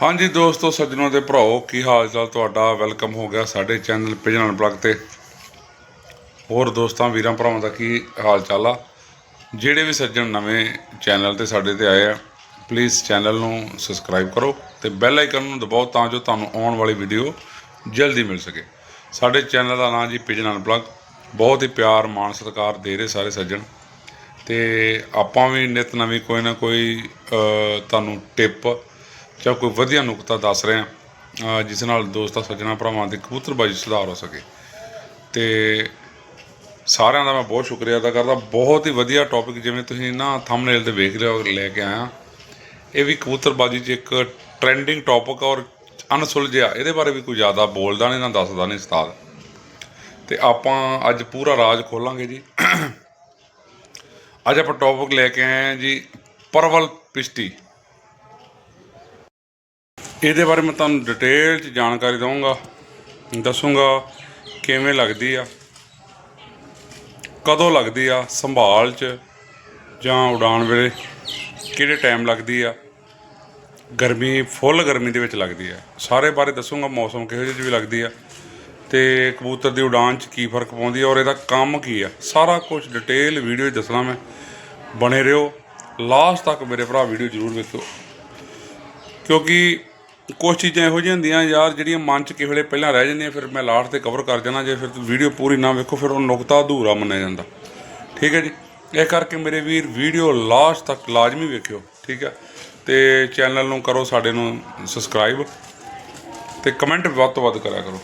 ਹਾਂਜੀ ਦੋਸਤੋ, ਸੱਜਣੋ ਤੇ ਭਰਾਓ, ਕੀ ਹਾਲ ਚਾਲ ਤੁਹਾਡਾ? ਵੈਲਕਮ ਹੋ ਗਿਆ ਸਾਡੇ ਚੈਨਲ ਪਿਜਨਲ ਬਲੱਗ ਤੇ। ਹੋਰ ਦੋਸਤਾਂ, ਵੀਰਾਂ, ਭਰਾਵਾਂ ਦਾ ਕੀ ਹਾਲ ਚਾਲ ਆ? ਜਿਹੜੇ ਵੀ ਸੱਜਣ ਨਵੇਂ ਚੈਨਲ ਤੇ ਸਾਡੇ ਤੇ ਆਏ ਆ ਪਲੀਜ਼ ਚੈਨਲ ਨੂੰ ਸਬਸਕ੍ਰਾਈਬ ਕਰੋ ਤੇ ਬੈਲ ਆਈਕਨ ਨੂੰ ਦਬਾਓ ਤਾਂ ਜੋ ਤੁਹਾਨੂੰ ਆਉਣ ਵਾਲੀ ਵੀਡੀਓ ਜਲਦੀ ਮਿਲ ਸਕੇ। ਸਾਡੇ ਚੈਨਲ ਦਾ ਨਾਮ ਜੀ ਪਿਜਨਲ ਬਲੱਗ ਬਹੁਤ ਹੀ ਪਿਆਰ, ਮਾਣ, ਸਤਿਕਾਰ ਦੇ ਰਹੇ ਸਾਰੇ ਸੱਜਣ। ਤੇ ਆਪਾਂ ਵੀ ਨਿਤ ਨਵੀਂ ਕੋਈ ਨਾ ਕੋਈ ਤੁਹਾਨੂੰ ਟਿਪ ਜਾਂ ਕੋਈ ਵਧੀਆ ਨੁਕਤਾ ਦੱਸ ਰਹੇ ਹਾਂ ਜਿਸ ਨਾਲ ਦੋਸਤਾਂ ਸੱਜਣਾ ਭਰਾਵਾਂ ਦੀ ਕਬੂਤਰਬਾਜ਼ੀ ਸੁਧਾਰ ਹੋ ਸਕੇ। ਤੇ ਸਾਰਿਆਂ ਦਾ ਮੈਂ ਬਹੁਤ ਸ਼ੁਕਰੀਆ ਅਦਾ ਕਰਦਾ। ਬਹੁਤ ਹੀ ਵਧੀਆ ਟੌਪਿਕ ਜਿਵੇਂ ਤੁਸੀਂ ਨਾ ਥੰਬਨੇਲ ਤੇ ਵੇਖ ਰਹੇ ਹੋ, ਲੈ ਕੇ ਆਇਆ। ਇਹ ਵੀ ਕਬੂਤਰਬਾਜ਼ੀ 'ਚ ਇੱਕ ਟ੍ਰੈਂਡਿੰਗ ਟੌਪਿਕ ਔਰ ਅਨਸੁਲਝਿਆ ਇਹਦੇ ਬਾਰੇ ਵੀ ਕੋਈ ਜ਼ਿਆਦਾ ਬੋਲਦਾ ਨਹੀਂ ਨਾ ਦੱਸਦਾ ਨਹੀਂ ਉਸਤਾਦ। ਤੇ ਆਪਾਂ ਅੱਜ ਪੂਰਾ ਰਾਜ ਖੋਲਾਂਗੇ ਜੀ। ਅੱਜ ਆਪਾਂ ਟੌਪਿਕ ਲੈ ਕੇ ਆਏ ਹਾਂ ਜੀ, ਪਰਵਲ ਪਿਸ਼ਤੀ। ਇਹਦੇ ਬਾਰੇ ਮੈਂ ਤੁਹਾਨੂੰ ਡਿਟੇਲ ਚ ਜਾਣਕਾਰੀ ਦਵਾਂਗਾ ਦੱਸੂਗਾ ਕਿਵੇਂ ਲੱਗਦੀ ਆ, ਕਦੋਂ ਲੱਗਦੀ ਆ, ਸੰਭਾਲ ਚ ਜਾਂ ਉਡਾਣ ਵੇਲੇ ਕਿਹੜੇ ਟਾਈਮ ਲੱਗਦੀ ਆ, ਗਰਮੀ ਫੁੱਲ ਗਰਮੀ ਦੇ ਵਿੱਚ ਲੱਗਦੀ ਆ। ਸਾਰੇ ਬਾਰੇ ਦੱਸੂਗਾ, ਮੌਸਮ ਕਿਹੋ ਜਿਹੇ ਵੀ ਲੱਗਦੀ ਆ ਤੇ ਕਬੂਤਰ ਦੀ ਉਡਾਨ ਚ ਕੀ ਫ਼ਰਕ ਪਾਉਂਦੀ ਆ ਔਰ ਇਹਦਾ ਕੰਮ ਕੀ ਆ। ਸਾਰਾ ਕੁਝ ਡਿਟੇਲ ਵੀਡੀਓ 'ਚ ਦੱਸਣਾ ਮੈਂ। ਬਣੇ ਰਹੋ। ਲਾਸਟ ਤੱਕ ਮੇਰੇ ਭਰਾ ਵੀਡੀਓ ਜ਼ਰੂਰ ਵੇਖੋ ਕਿਉਂਕਿ ਕੁਝ ਚੀਜ਼ਾਂ ਇਹੋ ਜਿਹੀਆਂ ਹੁੰਦੀਆਂ ਯਾਰ ਜਿਹੜੀਆਂ ਮਨ 'ਚ ਕਿਸੇ ਵੇਲੇ ਪਹਿਲਾਂ ਰਹਿ ਜਾਂਦੀਆਂ, ਫਿਰ ਮੈਂ ਲਾਸਟ ਤੇ ਕਵਰ ਕਰ ਜਾਣਾ, ਜੇ ਫਿਰ ਵੀਡੀਓ ਪੂਰੀ ਨਾ ਵੇਖੋ, ਫਿਰ ਉਹ ਨੁਕਤਾ ਅਧੂਰਾ ਮੰਨਿਆ ਜਾਂਦਾ। ਠੀਕ ਹੈ ਜੀ? ਇਹ ਕਰਕੇ ਮੇਰੇ ਵੀਰ ਵੀਡੀਓ ਲਾਸਟ ਤੱਕ ਲਾਜ਼ਮੀ ਵੇਖਿਓ, ਠੀਕ ਹੈ? ਤੇ ਚੈਨਲ ਨੂੰ ਕਰੋ, ਸਾਡੇ ਨੂੰ ਸਬਸਕ੍ਰਾਈਬ ਤੇ ਕਮੈਂਟ ਵੱਧ ਤੋਂ ਵੱਧ ਕਰਿਆ ਕਰੋ।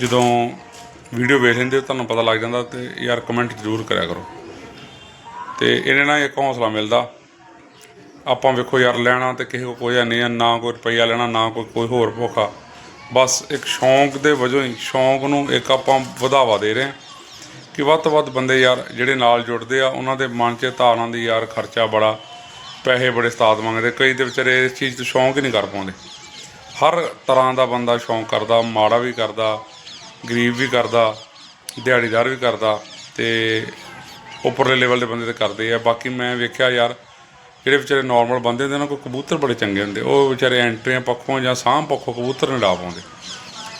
ਜਦੋਂ ਵੀਡੀਓ ਵੇਖ ਲੈਂਦੇ ਹੋ, ਤੁਹਾਨੂੰ ਪਤਾ ਲੱਗ ਜਾਂਦਾ ਤੇ ਯਾਰ ਕਮੈਂਟ ਜ਼ਰੂਰ ਕਰਿਆ ਕਰੋ। ਤੇ ਇਹਨੇ ਨਾਲ ਇੱਕ ਹੌਸਲਾ ਮਿਲਦਾ। ਆਪਾਂ ਵੇਖੋ ਯਾਰ ਲੈਣਾ ਤੇ ਕਿਸੇ ਕੋ ਕੋਈ ਨਹੀਂ ਆ ਨਾ ਕੋਈ ਰੁਪਈਆ ਲੈਣਾ, ਨਾ ਕੋਈ ਕੋਈ ਹੋਰ ਭੁੱਖਾ। ਬਸ ਇੱਕ ਸ਼ੌਂਕ ਦੇ ਵਜੋਂ ਹੀ, ਸ਼ੌਂਕ ਨੂੰ ਇੱਕ ਆਪਾਂ ਵਧਾਵਾ ਦੇ ਰਹੇ ਹਾਂ ਕਿ ਵੱਧ ਤੋਂ ਵੱਧ ਬੰਦੇ ਯਾਰ ਜਿਹੜੇ ਨਾਲ ਜੁੜਦੇ ਆ, ਉਹਨਾਂ ਦੇ ਮਨ 'ਚ ਧਾਰਨਾ ਦੀ ਯਾਰ ਖਰਚਾ ਬੜਾ, ਪੈਸੇ ਬੜੇ ਉਸਤਾਦ ਮੰਗਦੇ, ਕਈ ਦੇ ਵਿਚਾਰੇ ਇਸ ਚੀਜ਼ ਤੋਂ ਸ਼ੌਂਕ ਹੀ ਨਹੀਂ ਕਰ ਪਾਉਂਦੇ। ਹਰ ਤਰ੍ਹਾਂ ਦਾ ਬੰਦਾ ਸ਼ੌਂਕ ਕਰਦਾ, ਮਾੜਾ ਵੀ ਕਰਦਾ, ਗਰੀਬ ਵੀ ਕਰਦਾ, ਦਿਹਾੜੀਦਾਰ ਵੀ ਕਰਦਾ ਤੇ ਉੱਪਰਲੇ ਲੈਵਲ ਦੇ ਬੰਦੇ ਤੇ ਕਰਦੇ ਆ। ਬਾਕੀ ਮੈਂ ਵੇਖਿਆ ਯਾਰ ਜਿਹੜੇ ਵਿਚਾਰੇ ਨਾਰਮਲ ਬੰਦੇ ਹੁੰਦੇ, ਉਹਨਾਂ ਕੋਲ ਕਬੂਤਰ ਬੜੇ ਚੰਗੇ ਹੁੰਦੇ। ਉਹ ਵਿਚਾਰੇ ਐਂਟਰੀਆਂ ਪੱਖੋਂ ਜਾਂ ਸਾਂਭ ਪੱਖੋਂ ਕਬੂਤਰ ਨਹੀਂ ਡਾ ਪਾਉਂਦੇ।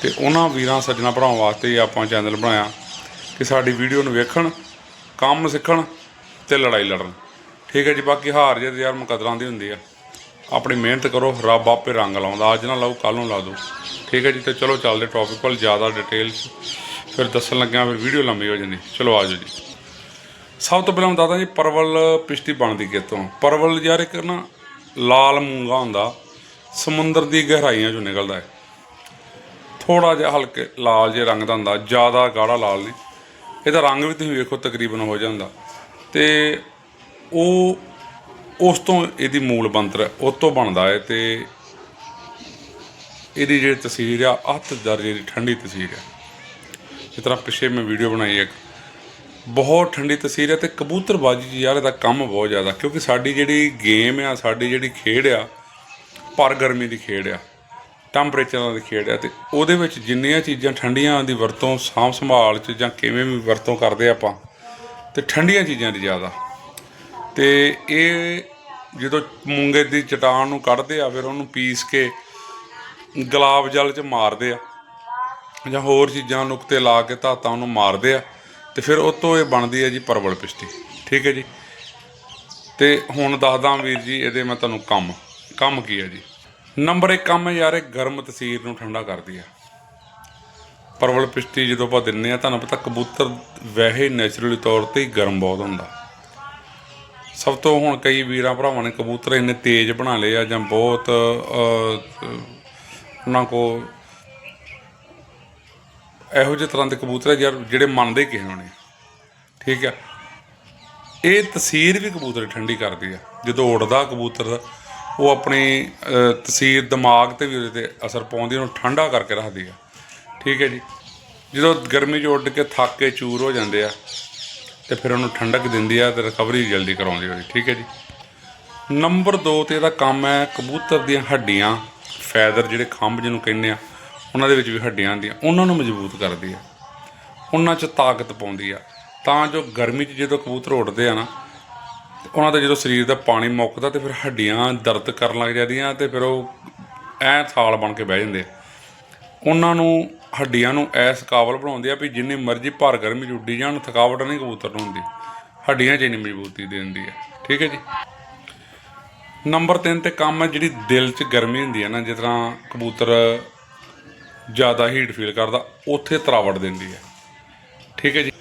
ਤੇ ਉਹਨਾਂ ਵੀਰਾਂ ਸੱਜਣਾ ਭਰਾਵਾਂ ਵਾਸਤੇ ਆਪਾਂ ਚੈਨਲ ਬਣਾਇਆ ਕਿ ਸਾਡੀ ਵੀਡੀਓ ਨੂੰ ਵੇਖਣ, ਕੰਮ ਸਿੱਖਣ ਤੇ ਲੜਾਈ ਲੜਨ। ਠੀਕ ਹੈ ਜੀ, ਬਾਕੀ ਹਾਰ ਜੇ ਯਾਰ ਮੁਕਦਰਾਂ ਦੀ ਹੁੰਦੀ ਆ। ਆਪਣੀ ਮਿਹਨਤ ਕਰੋ, ਰੱਬ ਆਪੇ ਰੰਗ ਲਾਉਂਦਾ। ਅੱਜ ਨਾ ਲਾਓ ਕੱਲ ਨੂੰ ਲਾ ਦੋ ਠੀਕ ਹੈ ਜੀ, ਤੇ ਚਲੋ ਚੱਲਦੇ ਟੌਪਿਕ ਵੱਲ ਜ਼ਿਆਦਾ ਡਿਟੇਲ 'ਚ ਫਿਰ ਦੱਸਣ ਲੱਗਿਆ ਫਿਰ ਵੀਡੀਓ ਲੰਬੀ ਹੋ ਜਾਂਦੀ। ਚਲੋ ਆਜੋ ਜੀ। ਸਭ ਤੋਂ ਪਹਿਲਾਂ ਮੈਂ ਦੱਸਦਾ ਜੀ, ਪਰਵਲ ਪਿਸ਼ਟੀ ਬਣਦੀ ਕਿਤੋਂ ਪਰਵਲ ਯਾਰ ਇੱਕ ਨਾ ਲਾਲ ਮੂੰਗਾ ਹੁੰਦਾ, ਸਮੁੰਦਰ ਦੀ ਗਹਿਰਾਈਆਂ ਚੋਂ ਨਿਕਲਦਾ ਹੈ। ਥੋੜਾ ਜਿਹਾ ਹਲਕੇ ਲਾਲ ਜਿਹੇ ਰੰਗ ਦਾ ਹੁੰਦਾ, ਜ਼ਿਆਦਾ ਗਾੜਾ ਲਾਲ ਨਹੀਂ। ਇਹਦਾ ਰੰਗ ਵੀ ਤੁਸੀਂ ਵੇਖੋ, ਤਕਰੀਬਨ ਹੋ ਜਾਂਦਾ। ਤੇ ਉਹ, ਉਸ ਤੋਂ ਇਹਦੀ ਮੂਲ ਬੰਤਰ ਉਹ ਤੋਂ ਬਣਦਾ ਹੈ ਤੇ ਇਹਦੀ ਜਿਹੜੀ ਤਸਵੀਰ ਆ ਹੱਥ ਦਰਜੇ ਦੀ ਠੰਡੀ ਤਸਵੀਰ ਹੈ। ਜਿਸ ਤਰ੍ਹਾਂ ਪਿੱਛੇ ਮੈਂ ਵੀਡੀਓ ਬਣਾਈ ਇੱਕ। ਬਹੁਤ ਠੰਡੀ ਤਸਵੀਰ ਹੈ ਤੇ ਕਬੂਤਰਬਾਜੀ 'ਚ ਯਾਰ ਇਹਦਾ ਕੰਮ ਬਹੁਤ ਜ਼ਿਆਦਾ, ਕਿਉਂਕਿ ਸਾਡੀ ਜਿਹੜੀ ਗੇਮ ਆ, ਸਾਡੀ ਜਿਹੜੀ ਖੇਡ ਆ ਪਰ ਗਰਮੀ ਦੀ ਖੇਡ ਆ ਟੈਂਪਰੇਚਰਾਂ ਦੀ ਖੇਡ ਆ ਤੇ ਉਹਦੇ ਵਿੱਚ ਜਿੰਨੀਆਂ ਚੀਜ਼ਾਂ ਠੰਡੀਆਂ ਦੀ ਵਰਤੋਂ ਸਾਂਭ ਸੰਭਾਲ 'ਚ ਜਾਂ ਕਿਵੇਂ ਵੀ ਵਰਤੋਂ ਕਰਦੇ ਆਪਾਂ, ਤੇ ਠੰਡੀਆਂ ਚੀਜ਼ਾਂ ਦੀ ਜ਼ਿਆਦਾ। ਤੇ ਇਹ ਜਦੋਂ ਮੂੰਗੇ ਦੀ ਚਟਾਨ ਨੂੰ ਕੱਢਦੇ ਆ, ਫਿਰ ਉਹਨੂੰ ਪੀਸ ਕੇ ਗੁਲਾਬ ਜਲ 'ਚ ਮਾਰਦੇ ਆ ਜਾਂ ਹੋਰ ਚੀਜ਼ਾਂ ਨੁਕਤੇ ਲਾ ਕੇ ਧਾਤਾਂ ਉਹਨੂੰ ਮਾਰਦੇ ਆ ਤੇ ਫਿਰ ਉਹ ਤੋਂ ਇਹ ਬਣਦੀ ਹੈ ਜੀ ਪਰਵਲ ਪਿਸ਼ਟੀ ਠੀਕ ਹੈ ਜੀ? ਤੇ ਹੁਣ ਦੱਸਦਾ ਵੀਰ ਜੀ, ਇਹਦੇ ਮੈਂ ਤੁਹਾਨੂੰ ਕੰਮ। ਕੰਮ ਕੀ ਹੈ ਜੀ? ਨੰਬਰ 1 ਕੰਮ ਯਾਰ, ਇਹ ਗਰਮ ਤਸੀਰ ਨੂੰ ਠੰਡਾ ਕਰਦੀ ਹੈ। ਪਰਵਲ ਪਿਸ਼ਟੀ ਜਦੋਂ ਆਪਾਂ ਦਿੰਨੇ ਆ ਤੁਹਾਨੂੰ ਪਤਾ ਕਬੂਤਰ ਵੈਸੇ ਨੇਚਰਲੀ ਤੌਰ ਤੇ ਹੀ ਗਰਮ ਬਹੁਤ ਹੁੰਦਾ। ਸਭ ਤੋਂ ਹੁਣ ਕਈ ਵੀਰਾਂ ਭਰਾਵਾਂ ਨੇ ਕਬੂਤਰ ਇੰਨੇ ਤੇਜ਼ ਬਣਾ ਲਏ ਆ ਜਾਂ ਬਹੁਤ ਉਹਨਾਂ ਕੋ ਇਹੋ ਜਿਹੇ ਤਰ੍ਹਾਂ ਦੇ ਕਬੂਤਰ ਆ ਯਾਰ ਜਿਹੜੇ ਮੰਨਦੇ ਕਿਸੇ ਨੂੰ ਨਹੀਂ। ਠੀਕ ਆ। ਇਹ ਤਸੀਰ ਵੀ ਕਬੂਤਰ ਠੰਡੀ ਕਰਦੀ ਆ। ਜਦੋਂ ਉੱਡਦਾ ਕਬੂਤਰ ਉਹ ਆਪਣੀ ਅਹ, ਤਸੀਰ ਦਿਮਾਗ ਤੇ ਵੀ ਉਹਦੇ ਤੇ ਅਸਰ ਪਾਉਂਦੀ ਉਹਨੂੰ ਠੰਡਾ ਕਰਕੇ ਰੱਖਦੀ ਆ। ਠੀਕ ਹੈ ਜੀ। ਜਦੋਂ ਗਰਮੀ 'ਚ ਉੱਡ ਕੇ ਥੱਕ ਕੇ ਚੂਰ ਹੋ ਜਾਂਦੇ ਆ ਤੇ ਫਿਰ ਉਹਨੂੰ ਠੰਡਕ ਦਿੰਦੀ ਆ ਤੇ ਰਿਕਵਰੀ ਜਲਦੀ ਕਰਾਉਂਦੀ ਉਹਦੀ ਠੀਕ ਹੈ ਜੀ। ਨੰਬਰ 2 ਤੇ ਇਹਦਾ ਕੰਮ ਹੈ ਕਬੂਤਰ ਦੀਆਂ ਹੱਡੀਆਂ ਫੈਦਰ ਜਿਹੜੇ ਖੰਭ ਜਿਹਨੂੰ ਕਹਿੰਦੇ ਆ ਉਹਨਾਂ ਦੇ ਵਿੱਚ ਵੀ ਹੱਡੀਆਂ ਹੁੰਦੀਆਂ ਉਹਨਾਂ ਨੂੰ ਮਜ਼ਬੂਤ ਕਰਦੀ ਆ। ਉਹਨਾਂ 'ਚ ਤਾਕਤ ਪਾਉਂਦੀ ਆ। ਤਾਂ ਜੋ ਗਰਮੀ 'ਚ ਜਦੋਂ ਕਬੂਤਰ ਉੱਡਦੇ ਆ ਨਾ, ਉਹਨਾਂ ਦਾ ਜਦੋਂ ਸਰੀਰ ਦਾ ਪਾਣੀ ਮੁੱਕਦਾ ਤੇ ਫਿਰ ਹੱਡੀਆਂ ਦਰਦ ਕਰਨ ਲੱਗ ਜਾਂਦੀਆਂ ਤੇ ਫਿਰ ਉਹ ਐ ਥਾਲ ਬਣ ਕੇ ਬਹਿ ਜਾਂਦੇ ਉਹਨਾਂ ਨੂੰ, ਹੱਡੀਆਂ ਨੂੰ ਐਸ ਕਾਬਲ ਬਣਾਉਂਦੇ ਆ ਵੀ ਜਿੰਨੀ ਮਰਜ਼ੀ ਭਾਰ ਗਰਮੀ 'ਚ ਉੱਡੀ ਜਾਣ, ਥਕਾਵਟ ਨਹੀਂ ਕਬੂਤਰ ਨੂੰ ਹੁੰਦੀ। ਹੱਡੀਆਂ 'ਚ ਇੰਨੀ ਮਜ਼ਬੂਤੀ ਦੇ ਦਿੰਦੀ ਹੈ ਠੀਕ ਹੈ ਜੀ? ਨੰਬਰ 3 ਤੇ ਕੰਮ ਹੈ ਜਿਹੜੀ ਦਿਲ 'ਚ ਗਰਮੀ ਹੁੰਦੀ ਹੈ ਨਾ, ਜਿਸ ਤਰ੍ਹਾਂ ਕਬੂਤਰ ਜ਼ਿਆਦਾ ਹੀਟ ਫੀਲ ਕਰਦਾ, ਉੱਥੇ ਤਰਾਵਟ ਦਿੰਦੀ ਹੈ। ਠੀਕ ਹੈ ਜੀ?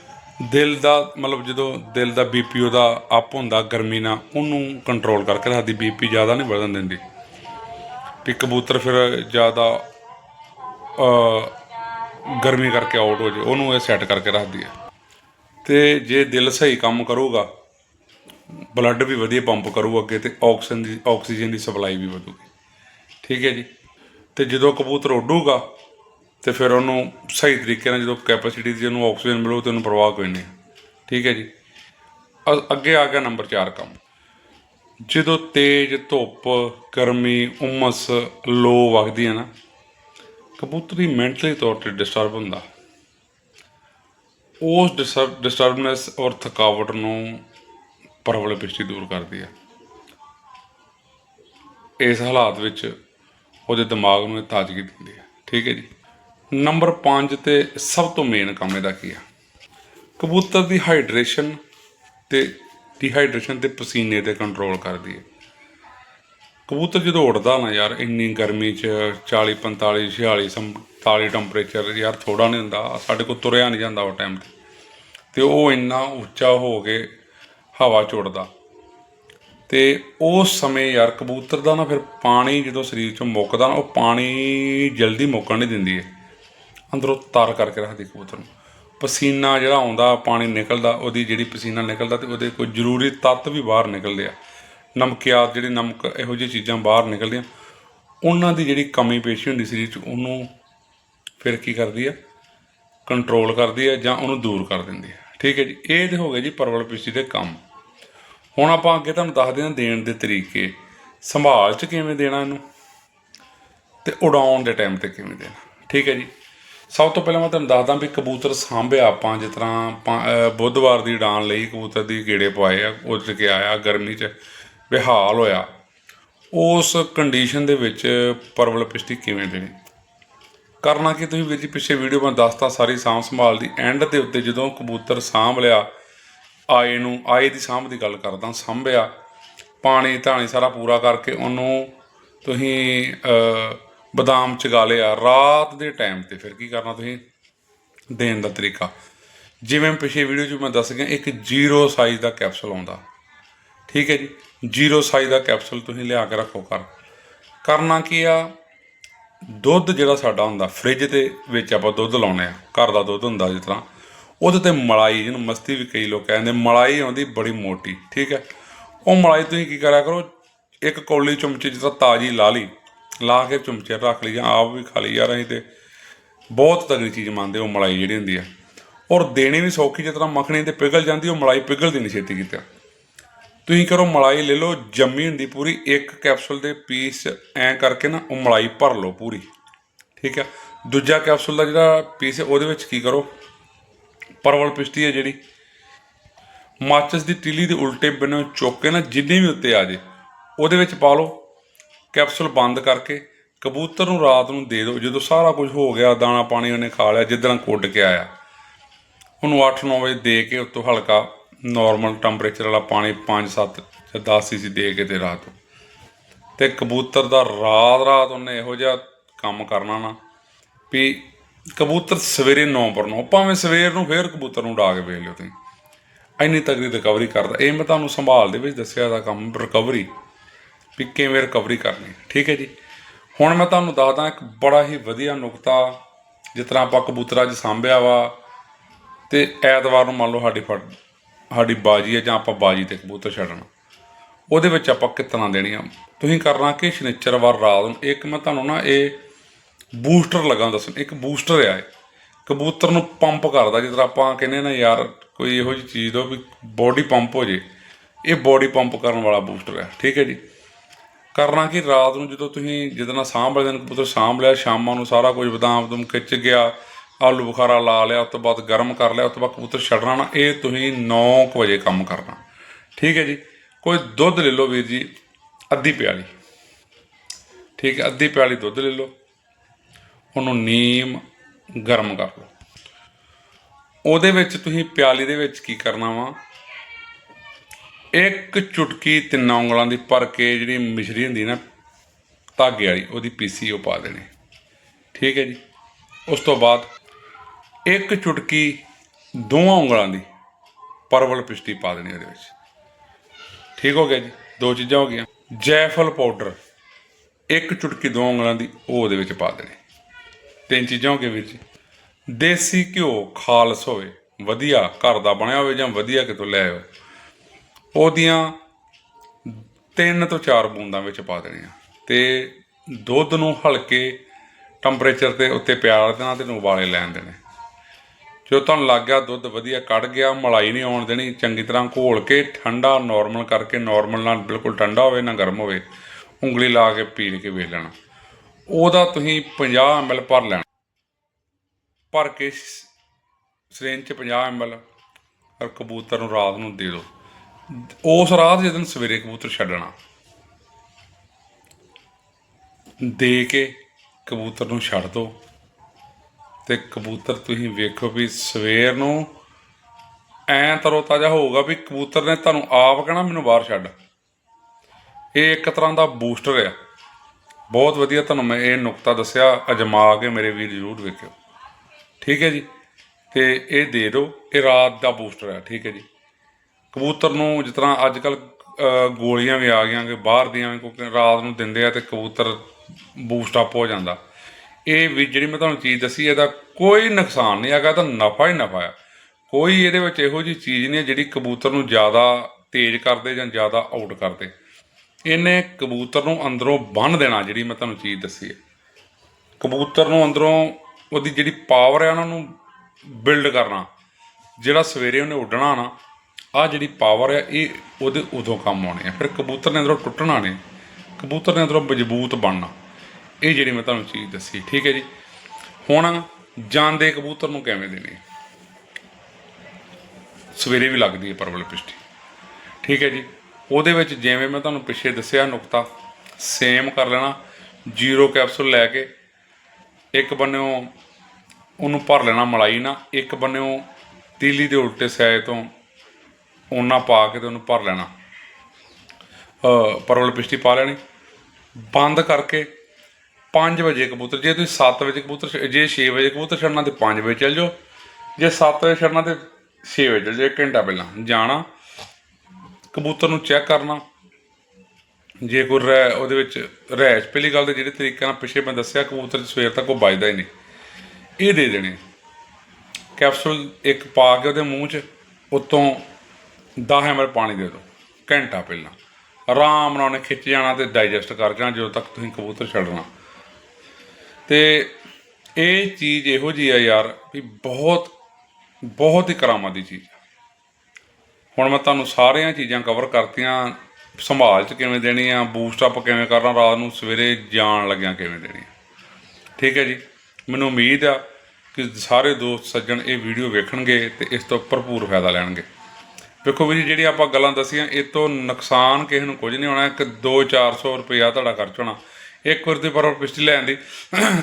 ਦਿਲ ਦਾ, ਮਤਲਬ ਜਦੋਂ ਦਿਲ ਦਾ ਬੀਪੀ ਉਹਦਾ ਅਪ ਹੁੰਦਾ, ਗਰਮੀ ਨਾਲ, ਉਹਨੂੰ ਕੰਟਰੋਲ ਕਰਕੇ ਰੱਖਦੀ ਬੀਪੀ ਜ਼ਿਆਦਾ ਨਹੀਂ ਵਧਣ ਦਿੰਦੀ। ਵੀ ਕਬੂਤਰ ਫਿਰ ਜ਼ਿਆਦਾ ਗਰਮੀ ਕਰਕੇ ਆਊਟ ਹੋ ਜੇ, ਉਹਨੂੰ ਇਹ ਸੈੱਟ ਕਰਕੇ ਰੱਖਦੀ ਹੈ। ਤੇ ਜੇ ਦਿਲ ਸਹੀ ਕੰਮ ਕਰੂਗਾ ਬਲੱਡ ਵੀ ਵਧੀਆ ਪੰਪ ਕਰੂ ਅੱਗੇ ਤੇ ਆਕਸੀਜਨ ਦੀ ਆਕਸੀਜਨ ਦੀ ਸਪਲਾਈ ਵੀ ਵਧੂਗੀ। ਠੀਕ ਹੈ ਜੀ? ਤੇ ਜਦੋਂ ਕਬੂਤਰ ਉੱਡੂਗਾ ਤੇ ਫਿਰ ਉਹਨੂੰ ਸਹੀ ਤਰੀਕੇ ਨਾਲ ਜਦੋਂ ਕੈਪੈਸਿਟੀ ਦੀ ਉਹਨੂੰ ਆਕਸੀਜਨ ਮਿਲੂ ਤੇ ਉਹਨੂੰ ਪ੍ਰਵਾਹ ਕੋਈ ਨਹੀਂ। ਠੀਕ ਹੈ ਜੀ? ਅ- ਅੱਗੇ ਆ ਗਿਆ ਨੰਬਰ 4 ਕੰਮ। ਜਦੋਂ ਤੇਜ਼ ਧੁੱਪ, ਗਰਮੀ, ਉਮਸ, ਲੋ ਵਗਦੀ ਹੈ ਨਾ, ਕਬੂਤਰ ਮੈਂਟਲੀ ਤੌਰ ਤੇ ਡਿਸਟਰਬ ਹੁੰਦਾ। ਉਸ ਡਿਸਟਰਬਨੈਸ ਔਰ ਥਕਾਵਟ ਨੂੰ ਪਰਵਲ ਪਿਸ਼ਟੀ ਦੂਰ ਕਰਦੀ ਹੈ। ਇਸ ਹਾਲਾਤ ਵਿੱਚ ਉਹਦੇ ਦਿਮਾਗ ਨੂੰ ਇਹ ਤਾਜ਼ਗੀ ਦਿੰਦੀ ਹੈ। ਠੀਕ ਹੈ ਜੀ? ਨੰਬਰ 5 ਤੇ ਸਭ ਤੋਂ ਮੇਨ ਕੰਮ ਇਹਦਾ ਕੀ ਆ? ਕਬੂਤਰ ਦੀ ਹਾਈਡਰੇਸ਼ਨ ਤੇ ਡੀਹਾਈਡਰੇਸ਼ਨ ਤੇ ਪਸੀਨੇ ਤੇ ਕੰਟਰੋਲ ਕਰਦੀ ਹੈ। ਕਬੂਤਰ ਜਦੋਂ ਉੱਡਦਾ ਨਾ ਯਾਰ, ਇੰਨੀ ਗਰਮੀ 'ਚ 40 45 46 47 ਟੈਂਪਰੇਚਰ ਯਾਰ ਥੋੜਾ ਨਹੀਂ ਹੁੰਦਾ, ਸਾਡੇ ਕੋਲ ਤੁਰਿਆ ਨਹੀਂ ਜਾਂਦਾ ਉਹ ਟਾਈਮ ਤੇ। ਤੇ ਉਹ ਇੰਨਾ ਉੱਚਾ ਹੋ ਕੇ ਹਵਾ 'ਚ ਉੱਡਦਾ। ਤੇ ਉਸ ਸਮੇਂ ਯਾਰ ਕਬੂਤਰ ਦਾ ਨਾ ਫਿਰ ਪਾਣੀ ਜਦੋਂ ਸਰੀਰ 'ਚੋਂ ਮੁੱਕਦਾ ਨਾ, ਉਹ ਪਾਣੀ ਜਲਦੀ ਮੁੱਕਣ ਨਹੀਂ ਦਿੰਦੀ ਹੈ। ਅੰਦਰੋਂ ਤਾਰ ਕਰਕੇ ਰੱਖਦੀ ਕਬੂਤਰ ਨੂੰ। ਪਸੀਨਾ ਜਿਹੜਾ ਆਉਂਦਾ, ਪਾਣੀ ਨਿਕਲਦਾ, ਉਹਦੀ ਜਿਹੜੀ ਪਸੀਨਾ ਨਿਕਲਦਾ ਤੇ ਉਹਦੇ ਕੋਈ ਜ਼ਰੂਰੀ ਤੱਤ ਵੀ ਬਾਹਰ ਨਿਕਲਦੇ ਆ। ਨਮਕਿਆਤ ਜਿਹੜੇ ਨਮਕ, ਇਹੋ ਜਿਹੀ ਚੀਜ਼ਾਂ ਬਾਹਰ ਨਿਕਲਦੀਆਂ। ਉਹਨਾਂ ਦੀ ਜਿਹੜੀ ਕਮੀ ਪੇਸ਼ੀ ਹੁੰਦੀ ਸਰੀਰ 'ਚ, ਉਹਨੂੰ ਫਿਰ ਕੀ ਕਰਦੀ ਆ? ਕੰਟਰੋਲ ਕਰਦੀ ਹੈ ਜਾਂ ਉਹਨੂੰ ਦੂਰ ਕਰ ਦਿੰਦੀ ਹੈ ਠੀਕ ਹੈ ਜੀ, ਇਹ ਤੇ ਹੋ ਗਏ ਜੀ ਪਰਵਲ ਪੇਸ਼ੀ ਦੇ ਕੰਮ। ਹੁਣ ਆਪਾਂ ਅੱਗੇ ਤੁਹਾਨੂੰ ਦੱਸਦੇ ਹਾਂ ਦੇਣ ਦੇ ਤਰੀਕੇ। ਸੰਭਾਲ 'ਚ ਕਿਵੇਂ ਦੇਣਾ ਇਹਨੂੰ? ਤੇ ਉਡਾਉਣ ਦੇ ਟਾਈਮ ਤੇ ਕਿਵੇਂ ਦੇਣਾ? ਠੀਕ ਹੈ ਜੀ। ਸਭ ਤੋਂ ਪਹਿਲਾਂ ਮੈਂ ਤੁਹਾਨੂੰ ਦੱਸਦਾ ਵੀ ਕਬੂਤਰ ਸਾਂਭਿਆ ਆਪਾਂ ਜਿਸ ਤਰ੍ਹਾਂ ਆਪਾਂ, ਬੁੱਧਵਾਰ ਦੀ ਉਡਾਨ ਲਈ ਕਬੂਤਰ ਦੀ ਗੇੜੇ ਪਵਾਏ ਆ ਉੱਜ ਕੇ ਆਇਆ ਗਰਮੀ 'ਚ ਵਿਹਾਲ ਹੋਇਆ। ਉਸ ਕੰਡੀਸ਼ਨ ਦੇ ਵਿੱਚ ਪਰਵਲ ਪਿਸ਼ਟੀ ਕਿਵੇਂ ਦੇਣੀ? ਕਰਨਾ ਕਿ ਤੁਸੀਂ ਵੀਰ ਜੀ ਪਿੱਛੇ ਵੀਡੀਓ ਮੈਂ ਦੱਸਤਾ ਸਾਰੀ ਸਾਂਭ ਸੰਭਾਲ ਦੀ ਐਂਡ ਦੇ ਉੱਤੇ ਜਦੋਂ ਕਬੂਤਰ ਸਾਂਭ ਲਿਆ ਆਏ ਨੂੰ ਆਏ ਦੀ ਸਾਂਭ ਦੀ ਗੱਲ ਕਰਦਾ ਸਾਂਭਿਆ ਪਾਣੀ ਧਾਣੀ ਸਾਰਾ ਪੂਰਾ ਕਰਕੇ ਉਹਨੂੰ ਤੁਸੀਂ ਬਦਾਮ ਚਗਾ ਲਿਆ, ਰਾਤ ਦੇ ਟਾਈਮ ਤੇ ਫਿਰ ਕੀ ਕਰਨਾ ਤੁਸੀਂ? ਦੇਣ ਦਾ ਤਰੀਕਾ। ਜਿਵੇਂ ਪਿਛੇ ਵੀਡੀਓ 'ਚ ਮੈਂ ਦੱਸ ਗਿਆ, ਇੱਕ ਜ਼ੀਰੋ ਸਾਈਜ਼ ਦਾ ਕੈਪਸੂਲ ਆਉਂਦਾ। ਠੀਕ ਹੈ ਜੀ? ਜ਼ੀਰੋ ਸਾਈਜ਼ ਦਾ ਕੈਪਸੂਲ ਤੁਸੀਂ ਲਿਆ ਕੇ ਰੱਖੋ ਕਰ ਕਰਨਾ ਕੀ ਆ? ਦੁੱਧ ਜਿਹੜਾ ਸਾਡਾ ਹੁੰਦਾ ਫ੍ਰਿਜ ਦੇ ਵਿੱਚ ਆਪਾਂ ਦੁੱਧ ਲਾਉਨੇ ਆ ਘਰ ਦਾ ਦੁੱਧ ਹੁੰਦਾ ਜਿਸ ਤਰ੍ਹਾਂ। ਉਹਦੇ ਤੇ ਮਲਾਈ, ਜਿਹਨੂੰ ਮਸਤੀ ਵੀ ਕਈ ਲੋਕ ਕਹਿੰਦੇ, ਮਲਾਈ ਆਉਂਦੀ ਬੜੀ ਮੋਟੀ। ਠੀਕ ਹੈ? ਉਹ ਮਲਾਈ ਤੁਸੀਂ ਕੀ ਕਰਿਆ ਕਰੋ, ਇੱਕ ਕੌਲੀ ਚਮਚੇ ਜਿਸ ਤਾਜ਼ੀ ਲਾ ਲਈ। ਲਾ ਕੇ ਚਮਚੇ ਰੱਖ ਲਈ ਜਾਂ ਆਪ ਵੀ ਖਾ ਲਈ ਯਾਰ ਅਸੀਂ ਤੇ। ਬਹੁਤ ਤਗੜੀ ਚੀਜ਼ ਮੰਨਦੇ ਉਹ ਮਲਾਈ ਜਿਹੜੀ ਹੁੰਦੀ ਆ। ਔਰ ਦੇਣੀ ਵੀ ਸੌਖੀ, ਜਿਸ ਤਰ੍ਹਾਂ ਮੱਖਣੀ ਤੇ ਪਿਘਲ ਜਾਂਦੀ, ਉਹ ਮਲਾਈ ਪਿਘਲਦੀ ਨਹੀਂ ਛੇਤੀ ਕਿਤੇ। ਤੁਸੀਂ ਕਰੋ ਮਲਾਈ ਲੈ ਲਓ, ਜੰਮੀ ਹੁੰਦੀ ਪੂਰੀ, ਇੱਕ ਕੈਪਸੂਲ ਦੇ ਪੀਸ ਐ ਕਰਕੇ ਨਾ, ਉਹ ਮਲਾਈ ਭਰ ਲਓ ਪੂਰੀ। ਠੀਕ ਹੈ ਦੂਜਾ ਕੈਪਸੂਲ ਦਾ ਜਿਹੜਾ ਪੀਸ ਹੈ, ਉਹਦੇ ਵਿੱਚ ਕੀ ਕਰੋ? ਪਰਵਲ ਪਿਸ਼ਟੀ ਹੈ ਜਿਹੜੀ। ਮਾਚਸ ਦੀ ਤਿਲੀ ਦੇ ਉਲਟੇ ਬਿਨਾਂ ਚੁੱਕ ਕੇ ਨਾ, ਜਿੰਨੇ ਵੀ ਉੱਤੇ ਆ ਜੇ, ਉਹਦੇ ਵਿੱਚ ਪਾ ਲਓ। ਕੈਪਸੂਲ ਬੰਦ ਕਰਕੇ ਕਬੂਤਰ ਨੂੰ ਰਾਤ ਨੂੰ ਦੇ ਦਿਓ। ਜਦੋਂ ਸਾਰਾ ਕੁਝ ਹੋ ਗਿਆ, ਦਾਣਾ ਪਾਣੀ ਉਹਨੇ ਖਾ ਲਿਆ ਜਿੱਦਾਂ ਕੁੱਟ ਕੇ ਆਇਆ। ਉਹਨੂੰ 8-9 ਵਜੇ ਦੇ ਕੇ ਉੱਤੋਂ ਹਲਕਾ ਨਾਰਮਲ ਟੈਂਪਰੇਚਰ ਵਾਲਾ ਪਾਣੀ 5-7 ਜਾਂ 10 ਸੀਸੀ ਦੇ ਕੇ ਤੇ ਰਾਤ ਨੂੰ। ਤੇ ਕਬੂਤਰ ਦਾ ਰਾਤ ਰਾਤ ਉਹਨੇ ਇਹੋ ਜਿਹਾ ਕੰਮ ਕਰਨਾ ਨਾ ਵੀ ਕਬੂਤਰ ਸਵੇਰੇ 9 ਪਰ ਨੂੰ, ਭਾਵੇਂ ਸਵੇਰ ਨੂੰ ਫੇਰ ਕਬੂਤਰ ਨੂੰ ਉਡਾ ਕੇ ਵੇਖ ਲਿਓ ਤੁਸੀਂ। ਇੰਨੀ ਤਗੜੀ ਰਿਕਵਰੀ ਕਰਦਾ। ਇਹ ਮੈਂ ਤੁਹਾਨੂੰ ਸੰਭਾਲ ਦੇ ਵਿੱਚ ਦੱਸਿਆ ਦਾ ਕੰਮ ਰਿਕਵਰੀ ਵੀ ਕਿਵੇਂ ਰਿਕਵਰੀ ਕਰਨੀ। ਠੀਕ ਹੈ ਜੀ? ਹੁਣ ਮੈਂ ਤੁਹਾਨੂੰ ਦੱਸਦਾ ਇੱਕ ਬੜਾ ਹੀ ਵਧੀਆ ਨੁਕਤਾ, ਜਿਸ ਤਰ੍ਹਾਂ ਆਪਾਂ ਕਬੂਤਰਾਂ 'ਚ ਸਾਂਭਿਆ ਵਾ, ਤੇ ਐਤਵਾਰ ਨੂੰ ਮੰਨ ਲਓ ਸਾਡੀ ਫੜ, ਸਾਡੀ ਬਾਜੀ ਹੈ ਜਾਂ ਆਪਾਂ ਬਾਜੀ ਤੇ ਕਬੂਤਰ ਛੱਡਣਾ। ਉਹਦੇ ਵਿੱਚ ਆਪਾਂ ਕਿਤਨਾ ਦੇਣੀਆਂ? ਤੁਸੀਂ ਕਰਨਾ ਕਿ ਸ਼ਨੀਚਰਵਾਰ ਰਾਤ ਨੂੰ? ਇੱਕ ਮੈਂ ਤੁਹਾਨੂੰ ਨਾ ਇਹ ਬੂਸਟਰ ਲਗਾ ਦੱਸਣ ਇੱਕ ਬੂਸਟਰ ਆ ਇਹ। ਕਬੂਤਰ ਨੂੰ ਪੰਪ ਕਰਦਾ, ਜਿਸ ਤਰ੍ਹਾਂ ਆਪਾਂ ਕਹਿੰਦੇ ਨਾ ਯਾਰ, ਕੋਈ ਇਹੋ ਜਿਹੀ ਚੀਜ਼ ਦੋ ਵੀ ਬੋਡੀ ਪੰਪ ਹੋ ਜੇ। ਇਹ ਬੋਡੀ ਪੰਪ ਕਰਨ ਵਾਲਾ ਬੂਸਟਰ ਹੈ ਠੀਕ ਹੈ ਜੀ? ਕਰਨਾ ਕਿ? ਰਾਤ ਨੂੰ ਜਦੋਂ ਤੁਸੀਂ ਜਦੋਂ ਨਾਲ ਸਾਂਭ ਲਿਆ ਕਬੂਤਰ ਸਾਂਭ ਲਿਆ, ਸ਼ਾਮਾਂ ਨੂੰ ਸਾਰਾ ਕੁਝ ਬਦਾਮ ਤੁਮ ਖਿੱਚ ਗਿਆ, ਆਲੂ ਬੁਖਾਰਾ ਲਾ ਲਿਆ, ਉਸ ਤੋਂ ਬਾਅਦ ਗਰਮ ਕਰ ਲਿਆ, ਉਸ ਤੋਂ ਬਾਅਦ ਕਬੂਤਰ ਛੱਡਣਾ ਨਾ, ਇਹ ਤੁਸੀਂ 9 ਵਜੇ ਕੰਮ ਕਰਨਾ। ਠੀਕ ਹੈ ਜੀ? ਕੋਈ ਦੁੱਧ ਲੈ ਲਓ ਵੀਰ ਜੀ, ਅੱਧੀ ਪਿਆਲੀ। ਠੀਕ ਹੈ, ਅੱਧੀ ਪਿਆਲੀ ਦੁੱਧ ਲੈ ਲਓ, ਉਹਨੂੰ ਨੀਮ ਗਰਮ ਕਰ ਲਓ। ਉਹਦੇ ਵਿੱਚ ਤੁਸੀਂ ਪਿਆਲੀ ਦੇ ਵਿੱਚ ਕੀ ਕਰਨਾ ਵਾ? ਇੱਕ ਚੁਟਕੀ ਤਿੰਨਾਂ ਉਂਗਲਾਂ ਦੀ ਭਰ ਕੇ ਜਿਹੜੀ ਮਿਸ਼ਰੀ ਹੁੰਦੀ ਨਾ, ਧਾਗੇ ਵਾਲੀ, ਉਹਦੀ ਪੀਸੀ ਉਹ ਪਾ ਦੇਣੀ। ਠੀਕ ਹੈ ਜੀ? ਉਸ ਤੋਂ ਬਾਅਦ ਇੱਕ ਚੁਟਕੀ ਦੋਵਾਂ ਉਂਗਲਾਂ ਦੀ ਪਰਵਲ ਪਿਸ਼ਟੀ ਪਾ ਦੇਣੀ ਉਹਦੇ ਵਿੱਚ। ਠੀਕ ਹੋ ਗਿਆ ਜੀ? ਦੋ ਚੀਜ਼ਾਂ ਹੋ ਗਈਆਂ। ਜੈਫਲ ਪਾਊਡਰ ਇੱਕ ਚੁਟਕੀ ਦੋ ਉਂਗਲਾਂ ਦੀ ਉਹ ਉਹਦੇ ਵਿੱਚ ਪਾ ਦੇਣੀ। ਤਿੰਨ ਚੀਜ਼ਾਂ ਹੋ ਗਈਆਂ ਵੀਰ ਜੀ। ਦੇਸੀ ਘਿਓ ਖਾਲਸ ਹੋਵੇ, ਵਧੀਆ ਘਰ ਦਾ ਬਣਿਆ ਹੋਵੇ ਜਾਂ ਵਧੀਆ ਕਿਤੋਂ ਲੈ ਆਓ ਉਹਦੀਆਂ ਤਿੰਨ ਤੋਂ ਚਾਰ ਬੂੰਦਾਂ ਵਿੱਚ ਪਾ ਦੇਣੀਆਂ। ਤੇ ਦੁੱਧ ਨੂੰ ਹਲਕੇ ਟੈਂਪਰੇਚਰ ਤੇ ਉੱਤੇ ਪਿਆਰ ਦੇਣਾ ਤੇ ਉਬਾਲੇ ਲੈਣ ਦੇਣੇ। ਜੋ ਤੁਹਾਨੂੰ ਲੱਗ ਗਿਆ ਦੁੱਧ ਵਧੀਆ ਕੱਢ ਗਿਆ, ਮਲਾਈ ਨਹੀਂ ਆਉਣ ਦੇਣੀ, ਚੰਗੀ ਤਰ੍ਹਾਂ ਘੋਲ ਕੇ ਠੰਡਾ ਨਾਰਮਲ ਕਰਕੇ ਨਾਰਮਲ ਨਾਲ ਬਿਲਕੁਲ ਠੰਡਾ ਹੋਵੇ, ਨਾ ਗਰਮ ਹੋਵੇ, ਉਂਗਲੀ ਲਾ ਕੇ ਪੀਲ ਕੇ ਵੇਖ ਲੈਣਾ। ਉਹਦਾ ਤੁਸੀਂ 50 ml ਭਰ ਲੈਣਾ। ਭਰ ਕੇ ਸਰਿੰਜ ਚ 50 ml ਔਰ ਕਬੂਤਰ ਨੂੰ ਰਾਤ ਨੂੰ ਦੇ ਦਿਓ। ਉਸ ਰਾਤ ਦਿਨ ਸਵੇਰੇ ਕਬੂਤਰ ਛੱਡਣਾ, ਦੇ ਕੇ ਕਬੂਤਰ ਨੂੰ ਛੱਡ ਦਿਓ ਤੇ ਕਬੂਤਰ ਤੁਸੀਂ ਵੇਖੋ ਵੀ ਸਵੇਰ ਨੂੰ ਐ ਤਰੋ ਤਾਜ਼ਾ ਹੋਊਗਾ ਵੀ ਕਬੂਤਰ ਨੇ ਤੁਹਾਨੂੰ ਆਪ ਕਹਿਣਾ ਮੈਨੂੰ ਬਾਹਰ ਛੱਡ। ਇਹ ਇੱਕ ਤਰ੍ਹਾਂ ਦਾ ਬੂਸਟਰ ਆ। ਬਹੁਤ ਵਧੀਆ ਤੁਹਾਨੂੰ ਮੈਂ ਇਹ ਨੁਕਤਾ ਦੱਸਿਆ, ਅਜਮਾ ਕੇ ਮੇਰੇ ਵੀਰ ਜ਼ਰੂਰ ਵੇਖਿਓ। ਠੀਕ ਹੈ ਜੀ? ਤੇ ਇਹ ਦੇ ਦਿਓ, ਇਹ ਰਾਤ ਦਾ ਬੂਸਟਰ ਹੈ ਠੀਕ ਹੈ ਜੀ? ਕਬੂਤਰ ਨੂੰ ਜਿਸ ਤਰ੍ਹਾਂ ਅੱਜ ਕੱਲ ਗੋਲੀਆਂ ਵੀ ਆ ਗਈਆਂ ਕਿ ਬਾਹਰ ਦੀਆਂ ਵੀ ਕਿਉਂਕਿ ਰਾਤ ਨੂੰ ਦਿੰਦੇ ਆ ਤੇ ਕਬੂਤਰ ਬੂਸਟ ਅਪ ਹੋ ਜਾਂਦਾ। ਇਹ ਵੀ ਜਿਹੜੀ ਮੈਂ ਤੁਹਾਨੂੰ ਚੀਜ਼ ਦੱਸੀ, ਇਹਦਾ ਕੋਈ ਨੁਕਸਾਨ ਨਹੀਂ ਹੈਗਾ ਤਾਂ ਨਫਾ ਹੀ ਨਫਾ ਆ। ਕੋਈ ਇਹਦੇ ਵਿੱਚ ਇਹੋ ਜੀ ਚੀਜ਼ ਨਹੀਂ ਹੈ ਜਿਹੜੀ ਕਬੂਤਰ ਨੂੰ ਜ਼ਿਆਦਾ ਤੇਜ਼ ਕਰਦੇ ਜਾਂ ਜ਼ਿਆਦਾ ਆਊਟ ਕਰਦੇ। ਇਹਨੇ ਕਬੂਤਰ ਨੂੰ ਅੰਦਰੋਂ ਬੰਨ ਦੇਣਾ ਜਿਹੜੀ ਮੈਂ ਤੁਹਾਨੂੰ ਚੀਜ਼ ਦੱਸੀ ਹੈ। ਕਬੂਤਰ ਨੂੰ ਅੰਦਰੋਂ ਉਹਦੀ ਜਿਹੜੀ ਪਾਵਰ ਹੈ ਉਹਨਾਂ ਨੂੰ ਬਿਲਡ ਕਰਨਾ। ਜਿਹੜਾ ਸਵੇਰੇ ਉਹਨੇ ਉੱਡਣਾ ਨਾ ਆ ਜਿਹੜੀ ਪਾਵਰ ਹੈ ਇਹ ਉਹਦੇ ਉਦੋਂ ਕੰਮ ਆਉਣੇ ਆ। ਫਿਰ ਕਬੂਤਰ ਨੇ ਅੰਦਰੋਂ ਟੁੱਟਣਾ ਨੇ, ਕਬੂਤਰ ਨੇ ਅੰਦਰੋਂ ਮਜ਼ਬੂਤ ਬਣਨਾ। ਇਹ ਜਿਹੜੀ ਮੈਂ ਤੁਹਾਨੂੰ ਚੀਜ਼ ਦੱਸੀ, ਠੀਕ ਹੈ ਜੀ? ਹੁਣ ਜਾਂਦੇ ਕਬੂਤਰ ਨੂੰ ਕਿਵੇਂ ਦੇਣੀ? ਸਵੇਰੇ ਵੀ ਲੱਗਦੀ ਹੈ ਪਰਵਲ ਪਿਸ਼ਟੀ। ਠੀਕ ਹੈ ਜੀ? ਉਹਦੇ ਵਿੱਚ ਜਿਵੇਂ ਮੈਂ ਤੁਹਾਨੂੰ ਪਿੱਛੇ ਦੱਸਿਆ ਨੁਕਤਾ ਸੇਮ ਕਰ ਲੈਣਾ ਜ਼ੀਰੋ ਕੈਪਸੂਲ ਲੈ ਕੇ, ਇੱਕ ਬੰਨਿਓ ਉਹਨੂੰ ਭਰ ਲੈਣਾ ਮਲਾਈ ਨਾਲ, ਇੱਕ ਬੰਨਿਓ ਤੀਲੀ ਦੇ ਉਲਟੇ ਸਾਈਡ ਤੋਂ ਉਹਨਾਂ ਪਾ ਕੇ ਤੇ ਉਹਨੂੰ ਭਰ ਲੈਣਾ। ਅ ਪਰਵਲ ਪਿਸ਼ਟੀ ਪਾ ਲੈਣੀ। ਬੰਦ ਕਰਕੇ 5 ਵਜੇ ਕਬੂਤਰ, ਜੇ ਤੁਸੀਂ 7 ਵਜੇ ਕਬੂਤਰ ਛ- ਜੇ 6 ਵਜੇ ਕਬੂਤਰ ਛੱਡਣਾ ਤੇ 5 ਵਜੇ ਚੱਲ ਜਾਓ। ਜੇ 7 ਵਜੇ ਛੱਡਣਾ ਤੇ 6 ਵਜੇ ਚੱਲ ਜਾਓ, ਇੱਕ ਘੰਟਾ ਪਹਿਲਾਂ ਜਾਣਾ। ਕਬੂਤਰ ਨੂੰ ਚੈੱਕ ਕਰਨਾ। ਜੇ ਕੋਈ ਰਹਿ, ਉਹਦੇ ਵਿੱਚ ਰਹਿਸ਼, ਪਹਿਲੀ ਗੱਲ ਤੇ ਜਿਹੜੇ ਤਰੀਕੇ ਨਾਲ ਪਿੱਛੇ ਮੈਂ ਦੱਸਿਆ, ਕਬੂਤਰ ਸਵੇਰ ਤੱਕ ਉਹ ਵੱਜਦਾ ਹੀ ਨਹੀਂ। ਇਹ ਦੇ ਦੇਣੇ। ਕੈਪਸੂਲ ਇੱਕ ਪਾ ਕੇ ਉਹਦੇ ਮੂੰਹ 'ਚ, ਉਤੋਂ 10 ml ਪਾਣੀ ਦੇ ਦਿਓ, ਘੰਟਾ ਪਹਿਲਾਂ। ਆਰਾਮ ਨਾਲ ਉਹਨੇ ਖਿੱਚ ਜਾਣਾ ਤੇ ਡਾਈਜੈਸਟ ਕਰ ਜਾਣਾ ਜਦੋਂ ਤੱਕ ਤੁਸੀਂ ਕਬੂਤਰ ਛੱਡਣਾ ਤੇ ਇਹ ਚੀਜ਼ ਇਹੋ ਜੀ ਆ ਯਾਰ ਵੀ ਬਹੁਤ ਬਹੁਤ ਹੀ ਕਰਾਮਾਂ ਦੀ ਚੀਜ਼ ਹੁਣ ਮੈਂ ਤੁਹਾਨੂੰ ਸਾਰੀਆਂ ਚੀਜ਼ਾਂ ਕਵਰ ਕਰਤੀਆਂ, ਸੰਭਾਲ ਚ ਕਿਵੇਂ ਦੇਣੀ ਆ ਬੂਸਟ ਅਪ ਕਿਵੇਂ ਕਰਨਾ, ਰਾਤ ਨੂੰ ਸਵੇਰੇ ਜਾਣ ਲੱਗਿਆਂ ਕਿਵੇਂ ਦੇਣੀ ਠੀਕ ਹੈ ਜੀ? ਮੈਨੂੰ ਉਮੀਦ ਆ ਕਿ ਸਾਰੇ ਦੋਸਤ ਸੱਜਣ ਇਹ ਵੀਡੀਓ ਵੇਖਣਗੇ ਤੇ ਇਸ ਤੋਂ ਭਰਪੂਰ ਫਾਇਦਾ ਲੈਣਗੇ। ਵੇਖੋ ਵੀ ਜਿਹੜੀ ਆਪਾਂ ਗੱਲਾਂ ਦੱਸੀਆਂ, ਇਹ ਤੋਂ ਨੁਕਸਾਨ ਕਿਸੇ ਨੂੰ ਕੁਝ ਨਹੀਂ ਹੋਣਾ, ਇੱਕ 2-400 ਰੁਪਇਆ ਤੁਹਾਡਾ ਖਰਚ ਹੋਣਾ। ਇੱਕ ਵਾਰ ਦੀ ਪਰ ਪਿਸਟਲ ਲੈਣ ਦੀ,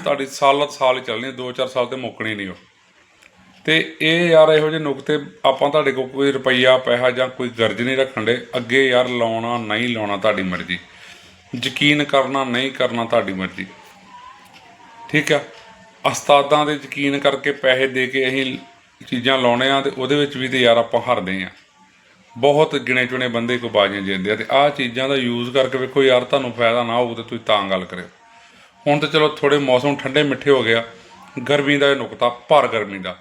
ਤੁਹਾਡੀ ਸਾਲ ਸਾਲ ਹੀ ਚੱਲਣੀ 2-4 ਸਾਲ ਤੇ ਮੁੱਕਣੀ ਨਹੀਂ ਉਹ। ਤੇ ਇਹ ਯਾਰ ਇਹੋ ਜਿਹੇ ਨੁਕਤੇ ਆਪਾਂ ਤੁਹਾਡੇ ਕੋਲ ਕੋਈ ਰੁਪਈਆ, ਪੈਸਾ ਜਾਂ ਕੋਈ ਗਰਜ ਨਹੀਂ ਰੱਖਣ ਦੇ। ਅੱਗੇ ਯਾਰ ਲਾਉਣਾ, ਨਹੀਂ ਲਾਉਣਾ ਤੁਹਾਡੀ ਮਰਜ਼ੀ। ਯਕੀਨ ਕਰਨਾ, ਨਹੀਂ ਕਰਨਾ ਤੁਹਾਡੀ ਮਰਜ਼ੀ। ਠੀਕ ਆ? ਉਸਤਾਦਾਂ ਦੇ ਯਕੀਨ ਕਰਕੇ ਪੈਸੇ ਦੇ ਕੇ ਅਸੀਂ ਚੀਜ਼ਾਂ ਲਾਉਣੇ ਆ ਤੇ ਉਹਦੇ ਵਿੱਚ ਵੀ ਤੇ ਯਾਰ ਆਪਾਂ ਹਾਰਦੇ ਆ। ਬਹੁਤ ਗਿਣੇ ਚੁਣੇ ਬੰਦੇ ਕੋ ਬਾਜ਼ੀਆਂ ਜਿੱਤਦੇ ਆ ਤੇ ਆਹ ਚੀਜ਼ਾਂ ਦਾ ਯੂਜ਼ ਕਰਕੇ ਵੇਖੋ ਯਾਰ ਤੁਹਾਨੂੰ ਫਾਇਦਾ ਨਾ ਹੋਊ ਤੇ ਤੁਸੀਂ ਤਾਂ ਗੱਲ ਕਰਿਓ। ਹੁਣ ਤਾਂ ਚਲੋ ਥੋੜੇ ਮੌਸਮ ਠੰਡੇ ਮਿੱਠੇ ਹੋ ਗਿਆ ਗਰਮੀ ਦਾ ਇਹ ਨੁਕਤਾ, ਭਰ ਗਰਮੀ ਦਾ।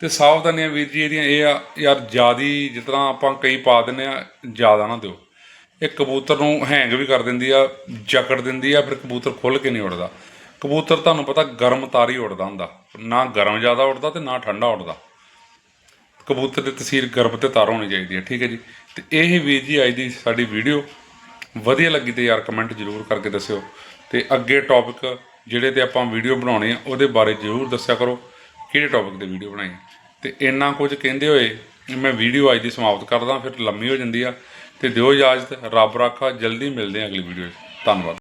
ਤੇ ਸਾਵਧਾਨੀਆਂ ਵੀਰ ਜੀ ਇਹਦੀਆਂ ਇਹ ਆ, ਯਾਰ ਜਿਆਦੀ ਜਿਸ ਤਰ੍ਹਾਂ ਆਪਾਂ ਕਈ ਪਾ ਦਿੰਨੇ ਆ, ਜ਼ਿਆਦਾ ਨਾ ਦਿਓ। ਇਹ ਕਬੂਤਰ ਨੂੰ ਹੈਂਗ ਵੀ ਕਰ ਦਿੰਦੀ ਆ, ਜਕੜ ਦਿੰਦੀ ਆ, ਫਿਰ ਕਬੂਤਰ ਖੁੱਲ ਕੇ ਨਹੀਂ ਉੱਡਦਾ। ਕਬੂਤਰ ਤੁਹਾਨੂੰ ਪਤਾ ਗਰਮ ਤਾਰੀ ਉੱਡਦਾ ਹੁੰਦਾ, ਨਾ ਗਰਮ ਜ਼ਿਆਦਾ ਉੱਡਦਾ ਤੇ ਨਾ ਠੰਡਾ ਉੱਡਦਾ। ਕਬੂਤਰ ਦੀ ਤਸਵੀਰ ਗਰਭ ਤੇ ਤਾਰ ਹੋਣੀ ਚਾਹੀਦੀ ਹੈ, ਠੀਕ ਹੈ ਜੀ। ਤੇ ਇਹ ਵੀਰ ਜੀ, ਅੱਜ ਦੀ ਸਾਡੀ ਵੀਡੀਓ ਵਧੀਆ ਲੱਗੀ ਤੇ ਯਾਰ ਕਮੈਂਟ ਜ਼ਰੂਰ ਕਰਕੇ ਦੱਸਿਓ। ਤੇ ਅੱਗੇ ਟੌਪਿਕ ਜਿਹੜੇ ਤੇ ਆਪਾਂ ਵੀਡੀਓ ਬਣਾਉਣੇ ਆ, ਉਹਦੇ ਬਾਰੇ ਜ਼ਰੂਰ ਦੱਸਿਆ ਕਰੋ, ਕਿਹੜੇ ਟੌਪਿਕ ਤੇ ਵੀਡੀਓ ਬਣਾਈ ਤੇ ਇੰਨਾ ਕੁਝ ਕਹਿੰਦੇ ਹੋਏ, ਮੈਂ ਵੀਡੀਓ ਅੱਜ ਦੀ ਸਮਾਪਤ ਕਰਦਾ, ਫਿਰ ਲੰਮੀ ਹੋ ਜਾਂਦੀ ਆ। ਤੇ ਦਿਓ ਇਜਾਜ਼ਤ, ਰੱਬ ਰਾਖਾ, ਜਲਦੀ ਮਿਲਦੇ ਆ ਅਗਲੀ ਵੀਡੀਓ 'ਚ। ਧੰਨਵਾਦ।